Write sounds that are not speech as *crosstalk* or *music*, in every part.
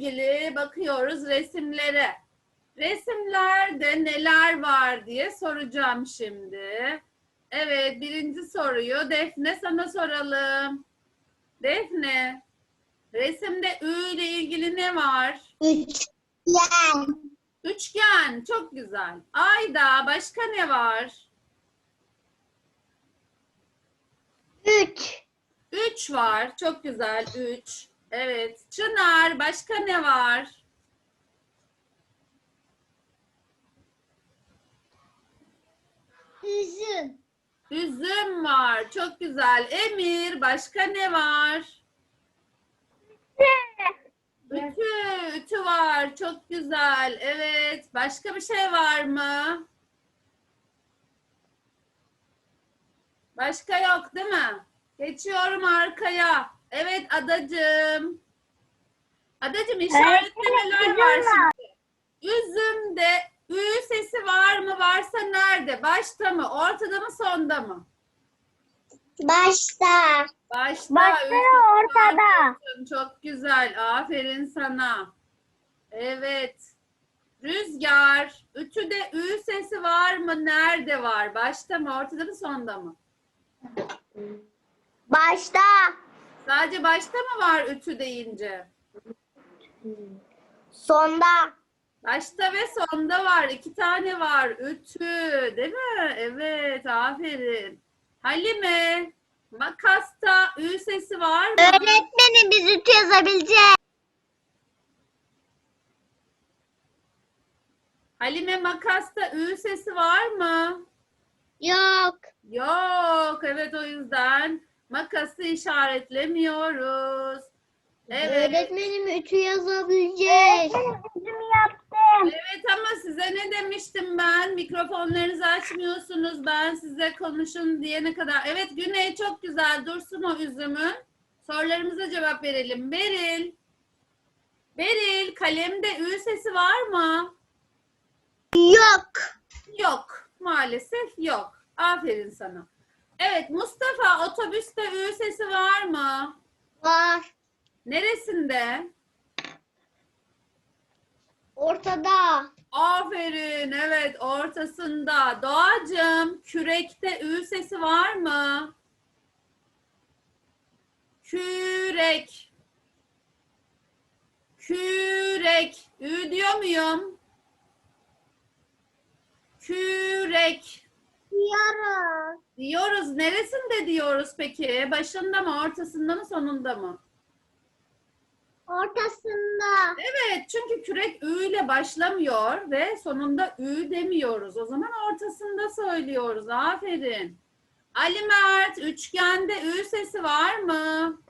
ilgili bakıyoruz resimlere. Resimlerde neler var diye soracağım şimdi. Evet, birinci soruyu Defne sana soralım. Defne, resimde Ü ile ilgili ne var? Üçgen. Üçgen, çok güzel. Ayda, başka ne var? Üç. Üç var, çok güzel, üç. Evet, Çınar, başka ne var? Üzüm. Üzüm var, çok güzel. Emir, başka ne var? Ütü, ütü var, çok güzel. Evet, başka bir şey var mı? Başka yok değil mi? Geçiyorum arkaya. Evet adacığım. Adacığım işaretlemeler var şimdi. Üzümde ü sesi var mı? Varsa nerede? Başta mı? Ortada mı? Sonda mı? Başta. Başta. Başta ortada. Çok güzel. Aferin sana. Evet. Rüzgar. Ütüde ü sesi var mı? Nerede var? Başta mı? Ortada mı? Sonda mı? Başta. Sadece başta mı var ütü deyince? Sonda. Başta ve sonda var. İki tane var. Ütü. Değil mi? Evet. Aferin. Halime. Makasta ü sesi var mı? Öğretmenim biz ütü yazabileceğiz. Halime makasta ü sesi var mı? Yok. Yok. Evet o yüzden makası işaretlemiyoruz. Evet. Öğretmenim ütü yazabileceğiz. Öğretmenim yaptım. Evet ama size ne demiştim ben? Mikrofonlarınızı açmıyorsunuz. Ben size konuşun diyene kadar. Evet Güney çok güzel. Dursun o üzümün. Sorularımıza cevap verelim. Beril. Beril kalemde ü sesi var mı? Yok. Yok. Maalesef yok. Aferin sana. Evet Mustafa otobüste ü sesi var mı? Var. Neresinde? Ortada. Aferin. Evet ortasında. Doğacığım kürekte ü sesi var mı? Kürek. Kürek. Ü diyor muyum? Kürek. Yarın. Diyoruz. Neresinde diyoruz peki? Başında mı, ortasında mı, sonunda mı? Ortasında. Evet, çünkü kürek ü ile başlamıyor ve sonunda ü demiyoruz. O zaman ortasında söylüyoruz. Aferin. Ali Mert, üçgende ü sesi var mı?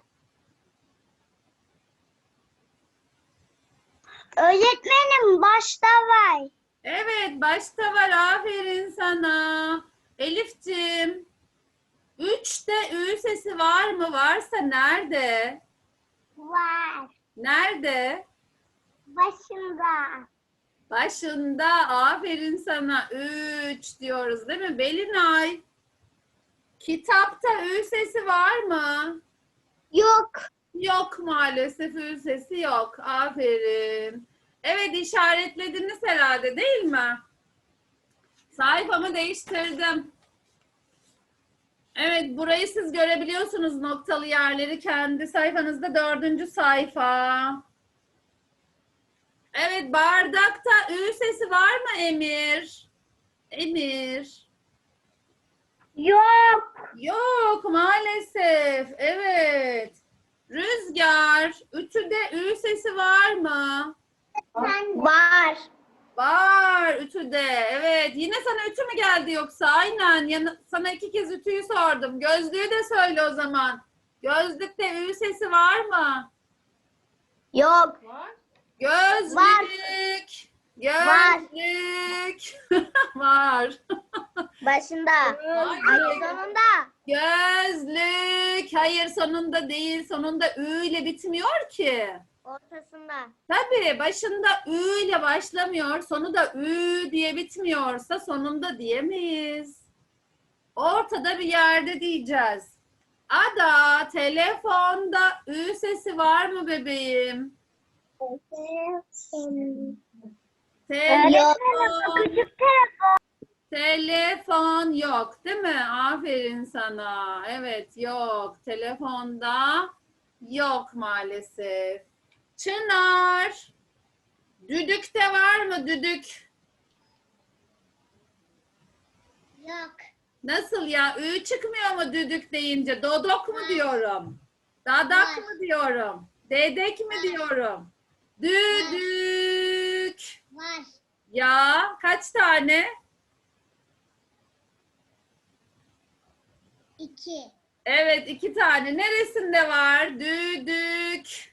Öğretmenim başta var. Evet, başta var. Aferin sana. Elif'cim, üçte ü sesi var mı? Varsa nerede? Var. Nerede? Başında. Başında. Aferin sana. Üç diyoruz değil mi? Belinay. Kitapta ü sesi var mı? Yok. Yok maalesef ü sesi yok. Aferin. Evet işaretlediniz herhalde değil mi? Sayfamı değiştirdim. Evet burayı siz görebiliyorsunuz noktalı yerleri kendi sayfanızda dördüncü sayfa. Evet bardakta ü sesi var mı Emir? Emir. Yok. Yok maalesef. Evet. Rüzgar. Ütüde ü sesi var mı? Var. Var ütüde. Evet. Yine sana ütü mü geldi yoksa? Aynen. Yana- sana iki kez ütüyü sordum. Gözlüğü de söyle o zaman. Gözlükte ü sesi var mı? Yok. Gözlük. Var. Gözlük. *laughs* var. *laughs* Başında. Hayır. Ay sonunda. Gözlük. Hayır sonunda değil. Sonunda ü ile bitmiyor ki. Ortasında. Tabii başında ü ile başlamıyor, sonu da ü diye bitmiyorsa sonunda diyemeyiz. Ortada bir yerde diyeceğiz. Ada, telefonda ü sesi var mı bebeğim? Telefon. Küçük telefon. Telefon yok değil mi? Aferin sana. Evet yok. Telefonda yok maalesef. Çınar. Düdük de var mı düdük? Yok. Nasıl ya? Ü çıkmıyor mu düdük deyince? Dodok mu diyorum? Dadak mı diyorum? Dedek mi diyorum? Düdük. Var. Ya kaç tane? İki. Evet iki tane. Neresinde var? Düdük.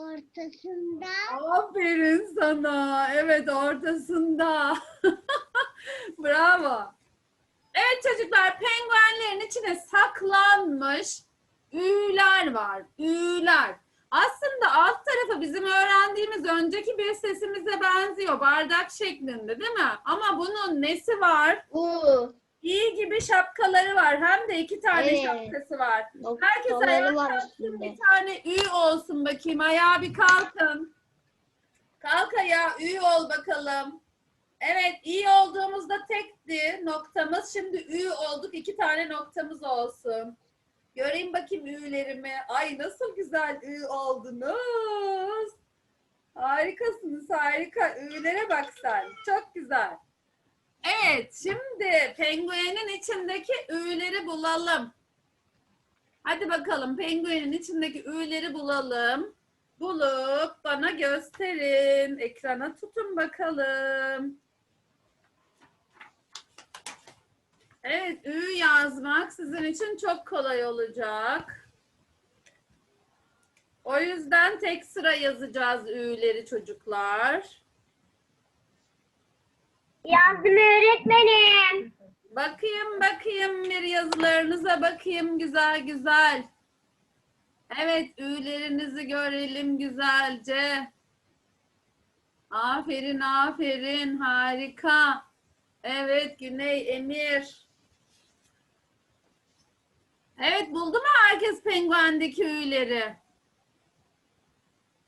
Ortasında. Aferin sana. Evet ortasında. *laughs* Bravo. Evet çocuklar penguenlerin içine saklanmış ü'ler var. Ü'ler. Aslında alt tarafı bizim öğrendiğimiz önceki bir sesimize benziyor. Bardak şeklinde değil mi? Ama bunun nesi var? U. İyi gibi şapkaları var. Hem de iki tane Evet. şapkası var. Herkes ayağa var kalksın üstünde. bir tane ü olsun bakayım. Ayağa bir kalkın. Kalk ayağa ü ol bakalım. Evet iyi olduğumuzda tekti noktamız. Şimdi ü olduk. iki tane noktamız olsun. Göreyim bakayım ü'lerimi. Ay nasıl güzel ü oldunuz. Harikasınız harika. Ü'lere bak sen. Çok güzel. Evet, şimdi penguenin içindeki ü'leri bulalım. Hadi bakalım penguenin içindeki ü'leri bulalım. Bulup bana gösterin. Ekrana tutun bakalım. Evet, ü yazmak sizin için çok kolay olacak. O yüzden tek sıra yazacağız ü'leri çocuklar. Yazdım öğretmenim. Bakayım bakayım bir yazılarınıza bakayım güzel güzel. Evet ü'lerinizi görelim güzelce. Aferin aferin harika. Evet Güney Emir. Evet buldu mu herkes penguendeki ü'leri?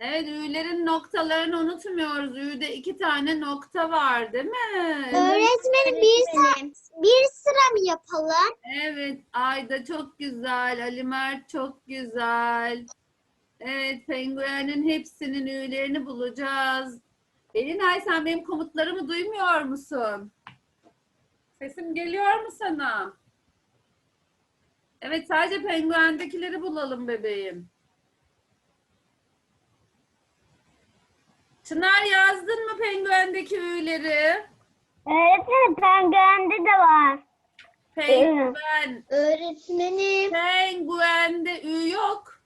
Evet ü'lerin noktalarını unutmuyoruz. Ü'de iki tane nokta var değil mi? Öğretmenim bir, sıra, bir sıra mı yapalım? Evet, Ayda çok güzel, Ali Mert çok güzel. Evet, penguenin hepsinin üyelerini bulacağız. Elinay sen benim komutlarımı duymuyor musun? Sesim geliyor mu sana? Evet, sadece penguendekileri bulalım bebeğim. Çınar yazdın mı penguendeki üyeleri? Öğretmenim penguende de var. Penguen. Öğretmenim Penguende ü yok.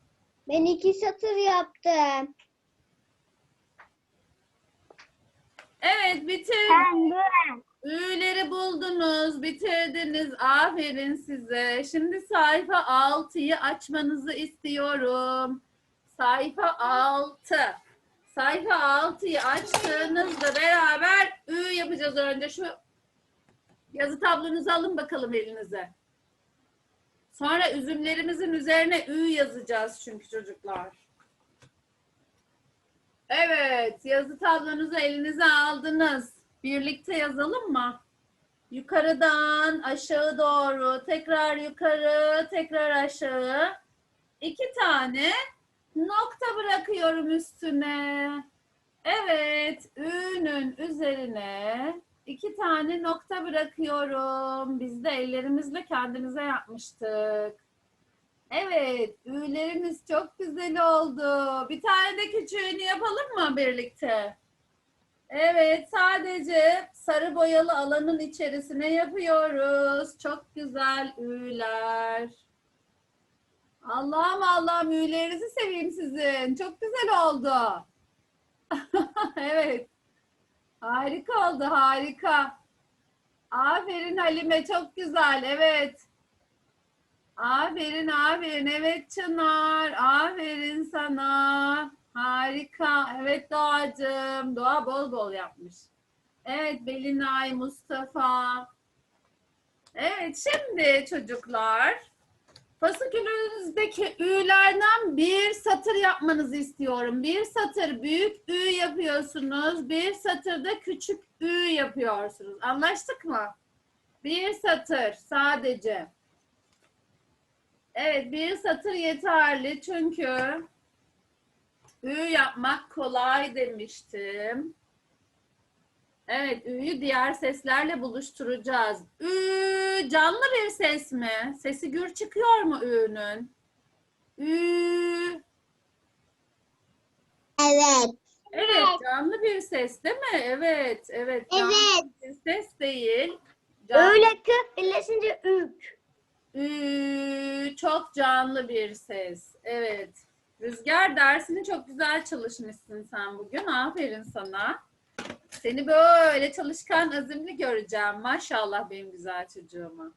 ben iki satır yaptım. Evet bitir. Penguen. Ü'leri buldunuz, bitirdiniz. Aferin size. Şimdi sayfa 6'yı açmanızı istiyorum. Sayfa 6. Sayfa 6'yı açtığınızda beraber Ü yapacağız önce. Şu yazı tablonuzu alın bakalım elinize. Sonra üzümlerimizin üzerine Ü yazacağız çünkü çocuklar. Evet, yazı tablonuzu elinize aldınız. Birlikte yazalım mı? Yukarıdan aşağı doğru, tekrar yukarı, tekrar aşağı. İki tane nokta bırakıyorum üstüne. Evet, Ü'nün üzerine iki tane nokta bırakıyorum. Biz de ellerimizle kendimize yapmıştık. Evet, ü'lerimiz çok güzel oldu. Bir tane de küçüğünü yapalım mı birlikte? Evet, sadece sarı boyalı alanın içerisine yapıyoruz. Çok güzel ü'ler. Allah'ım Allah'ım ü'lerinizi seveyim sizin. Çok güzel oldu. *laughs* evet. Harika oldu, harika. Aferin Halime, çok güzel. Evet. Aferin, aferin. Evet Çınar. Aferin sana. Harika. Evet Doğacığım. Doğa bol bol yapmış. Evet Belinay, Mustafa. Evet şimdi çocuklar Fasikülünüzdeki ü'lerden bir satır yapmanızı istiyorum. Bir satır büyük ü yapıyorsunuz. Bir satırda küçük ü yapıyorsunuz. Anlaştık mı? Bir satır sadece. Evet bir satır yeterli çünkü ü yapmak kolay demiştim. Evet, ü'yü diğer seslerle buluşturacağız. Ü canlı bir ses mi? Sesi gür çıkıyor mu ü'nün? Ü. Evet. Evet, canlı bir ses değil mi? Evet, evet. Canlı Evet. bir ses değil. Canlı. Öyle ki birleşince ük. Ü, çok canlı bir ses. Evet. Rüzgar dersini çok güzel çalışmışsın sen bugün. Aferin sana. Seni böyle çalışkan, azimli göreceğim. Maşallah benim güzel çocuğuma.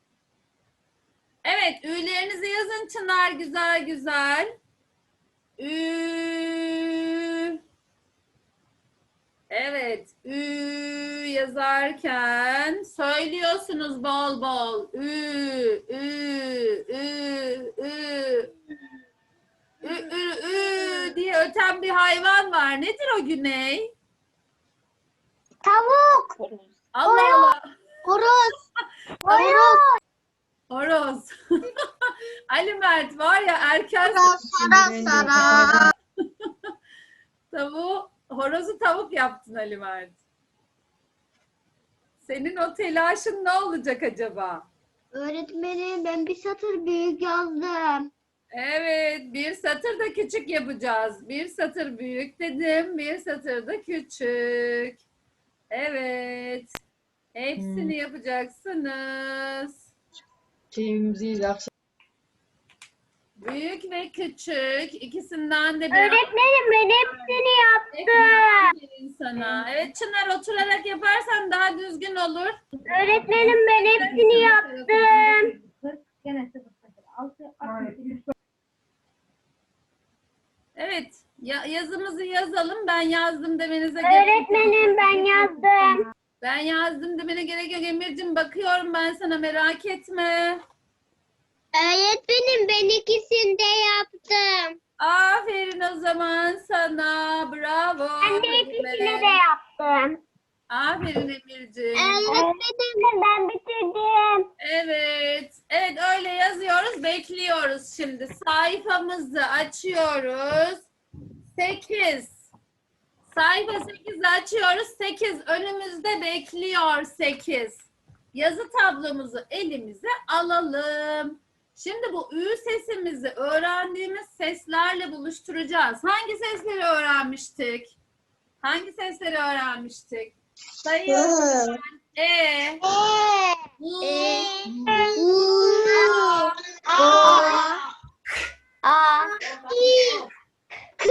Evet, ü'lerinizi yazın Çınar güzel güzel. Ü. Evet, ü yazarken söylüyorsunuz bol bol. Ü, ü, ü, ü. Ü, ü, ü diye öten bir hayvan var. Nedir o Güney? Tavuk. Allah Allah. Horoz. *laughs* Horoz. Horoz. *laughs* Ali Mert var ya erken Sara sara. *laughs* tavuğu, horozu tavuk yaptın Ali Mert. Senin o telaşın ne olacak acaba? Öğretmenim ben bir satır büyük yazdım. Evet, bir satır da küçük yapacağız. Bir satır büyük dedim, bir satır da küçük. Evet. Hepsini yapacaksınız. Şeyimizi akşam Büyük ve küçük ikisinden de bir Öğretmenim ben hepsini Aferin sana. Evet Çınar oturarak yaparsan daha düzgün olur. Öğretmenim ben hepsini yaptım. Evet ya, yazımızı yazalım. Ben yazdım demenize gerek yok. Öğretmenim ben yazdım. Ben yazdım demene gerek yok. Emir'cim bakıyorum ben sana merak etme. Öğretmenim ben ikisini de yaptım. Aferin o zaman sana. Bravo. Ben de ikisini de yaptım. Aferin Emir'cim. Öğretmenim ben bitirdim. Evet. Evet öyle yazıyoruz. Bekliyoruz şimdi. Sayfamızı açıyoruz. 8. Sayfa 8'i açıyoruz. 8 önümüzde bekliyor 8. Yazı tablomuzu elimize alalım. Şimdi bu ü sesimizi öğrendiğimiz seslerle buluşturacağız. Hangi sesleri öğrenmiştik? Hangi sesleri öğrenmiştik? Sayıyorum. ben. E, U, A. A. 可